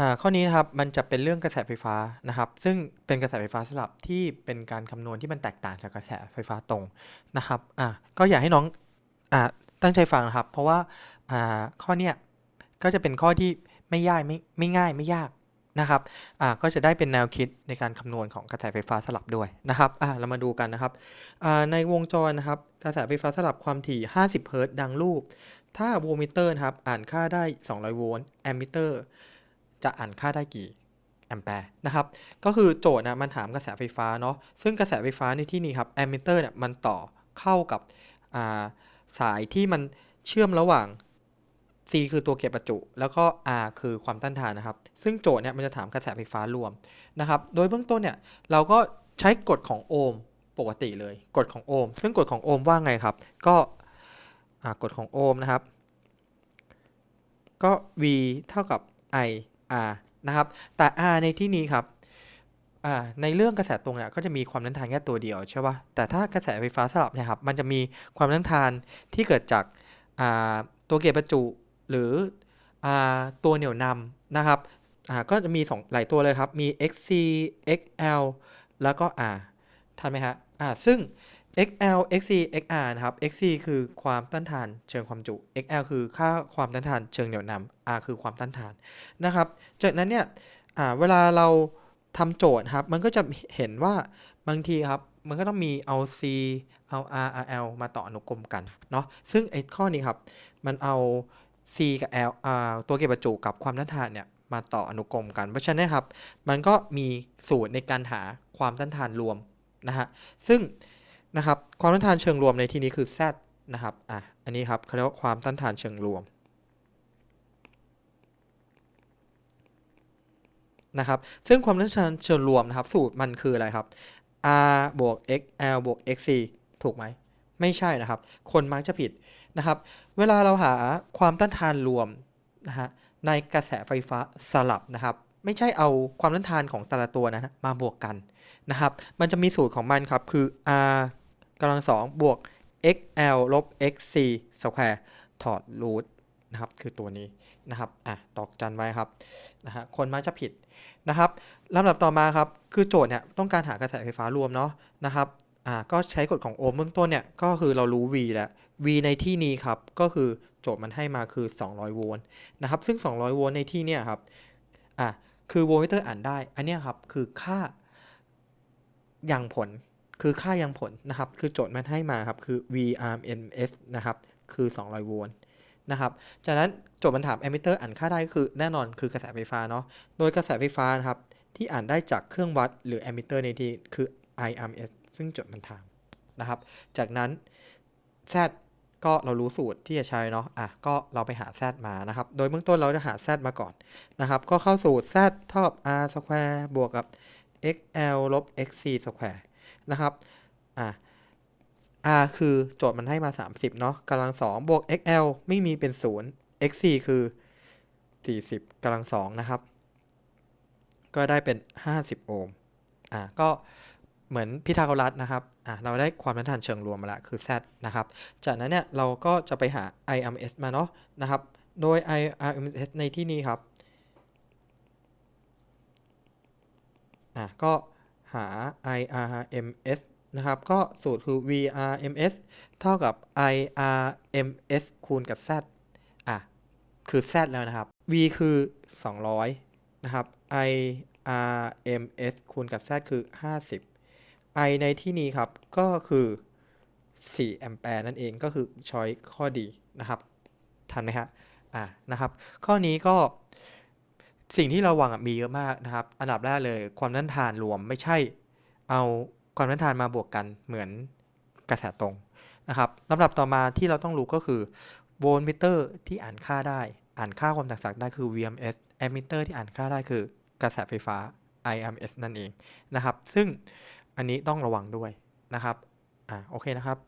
อ่าข้อนี้นะครับมันจะเป็นเรื่องกระแสไฟฟ้านะครับ ซึ่งเป็นกระแสไฟฟ้าสลับที่เป็นการคำนวณที่มันแตกต่างจากกระแสไฟฟ้าตรงนะครับอ่าก็อยากให้น้องอ่าตั้งใจฟังนะครับ เพราะว่าอ่าข้อเนี้ยก็จะเป็นข้อที่ไม่ยากไม่ไม่ง่ายไม่ยากนะครับอ่าก็จะได้เป็นแนวคิดในการคำนวณของกระแสไฟฟ้าสลับด้วยนะครับอ่าเรามาดูกันนะครับอ่าในวงจรนะครับกระแสไฟฟ้าสลับความถี่ 50 เฮิรตซ์ดังรูป ถ้าโวลต์มิเตอร์นะครับอ่านค่าได้ 200 โวลต์แอมมิเตอร์ จะอ่านค่าได้กี่แอมแปร์นะครับ ก็คือโจทย์นะมันถามกระแสไฟฟ้าเนาะ ซึ่งกระแสไฟฟ้าในที่นี้ครับแอมมิเตอร์เนี่ยมันต่อเข้ากับาสายที่มันเชื่อมระหว่าง C คือตัวเก็บประจุ แล้วก็ R คือความต้านทานนะครับ ซึ่งโจทย์เนี่ยมันจะถามกระแสไฟฟ้ารวมนะครับ โดยเบื้องต้นเนี่ยเราก็ใช้กฎของโอห์มปกติเลย กฎของโอห์ม ซึ่งกฎของโอห์มว่าไงครับ ก็กฎของโอห์มนะครับ ก็ V เท่ากับ I R นะครับ แต่ R ในที่นี้ครับในเรื่องกระแสตรงเนี่ยก็จะมีความต้านทานแค่ตัวเดียวใช่ป่ะ แต่ถ้ากระแสไฟฟ้าสลับเนี่ยครับ มันจะมีความต้านทานที่เกิดจากตัวเกจประจุหรืออตัวเหนี่ยวนำนะครับก็จะมี2หลายตัวเลยครับ มี XC XL แล้วก็ R ทันไหมฮะซึ่ง XL XC XR นะครับ XC คือความต้านทานเชิงความจุ XL คือค่าความต้านทานเชิงเหนี่ยวนำ R คือความต้านทานนะครับ จากนั้นเนี่ยเวลาเราทำโจทย์ครับ มันก็จะเห็นว่าบางทีครับมันก็ต้องมีเอา C เอา R RL มาต่ออนุกรมกันเนาะซึ่งไอ้ข้อนี้ครับ มันเอา C กับ L ตัวเก็บประจุกับความต้านทานเนี่ยมาต่ออนุกรมกัน เพราะฉะนั้นครับ มันก็มีสูตรในการหาความต้านทานรวมนะฮะซึ่ง นะครับความต้านทานเชิงรวมในที่นี้คือ Z นะครับอะอันนี้ครับเขาเรียกว่าความต้านทานเชิงรวมนะครับซึ่งความต้านทานเชิงรวมนะครับ สูตรมันคืออะไรครับ R บวก XL บวก XC ถูกไหมไม่ใช่นะครับ คนมักจะผิดนะครับ เวลาเราหาความต้านทานรวมนะฮะในกระแสไฟฟ้าสลับนะครับ ไม่ใช่เอาความต้านทานของแต่ละตัวนะมาบวกกันนะครับ มันจะมีสูตรของมันครับคือ R กำลังสองบวก xl ลบ xc สแควร์ถอดรูทนะครับคือตัวนี้นะครับอะตอกจันไว้ครับนะฮะคนมักจะผิดนะครับลำดับต่อมาครับคือโจทย์เนี่ยต้องการหากระแสไฟฟ้ารวมเนาะนะครับอ่าก็ใช้กฎของโอห์มเบื้องต้นเนี่ยก็คือเรารู้ V แล้ว V ในที่นี้ครับก็คือโจทย์มันให้มาคือ 200 โวลต์นะครับซึ่ง 200 โวลต์ในที่เนี่ยครับอะคือโวลต์มิเตอร์อ่านได้ อันนี้ครับคือค่ายังผล คือค่ายังผลนะครับ คือโจทย์มันให้มาครับ คือ VRMS นะครับ คือ 200 โวลต์นะครับ จากนั้นโจทย์มันถามแอมมิเตอร์อ่านค่าได้คือแน่นอนคือกระแสไฟฟ้าเนาะ โดยกระแสไฟฟ้านะครับ ที่อ่านได้จากเครื่องวัดหรือแอมมิเตอร์ในที่คือ IRMS ซึ่งโจทย์มันถามนะครับ จากนั้น Z ก็เรารู้สูตรที่จะใช้เนาะ อะ ก็เราไปหา Z มานะครับ โดยเบื้องต้นเราจะหา Z มาก่อนนะครับ ก็เข้าสูตร Z เท่ากับ R square บวกกับ XL ลบ XC square นะครับอะ R คือโจทย์มันให้มา 30 เนาะกำลัง2บวก XL ไม่มีเป็น 0 XC คือ 40กำลัง2นะครับ ก็ได้เป็น 50 โอห์มอะก็เหมือนพิทาโกรัสนะครับอะเราได้ความต้านทานเชิงรวมมาล้วคือ Z นะครับ จากนั้นเนี่ยเราก็จะไปหา IRMS มาเนาะนะครับ โดย IRMS ในที่นี้ครับอะก็ หา IRMS นะครับ ก็สูตรคือ VRMS เท่ากับ IRMS คูณกับ Z อะ คือ Z แล้วนะครับ V คือ 200 นะครับ IRMS คูณกับ Z คือ 50 I ในที่นี้ครับ ก็คือ 4 แอมแปร์นั่นเอง ก็คือช้อยข้อดีนะครับ ทันไหมฮะ อะ นะครับ ข้อนี้ก็ สิ่งที่เราหวังมีเยอะมากนะครับ อันดับแรกเลยความต้านทานรวมไม่ใช่ เอาความต้านทานมาบวกกันเหมือนกระแสตรงนะครับลำดับต่อมาที่เราต้องรู้ก็คือโวลต์มิเตอร์ที่อ่านค่าได้ อ่านค่าความต่างได้คือ VMS แอมมิเตอร์ที่อ่านค่าได้คือกระแสไฟฟ้า IMS นั่นเองนะครับ ซึ่งอันนี้ต้องระวังด้วยนะครับ อ่า โอเคนะครับ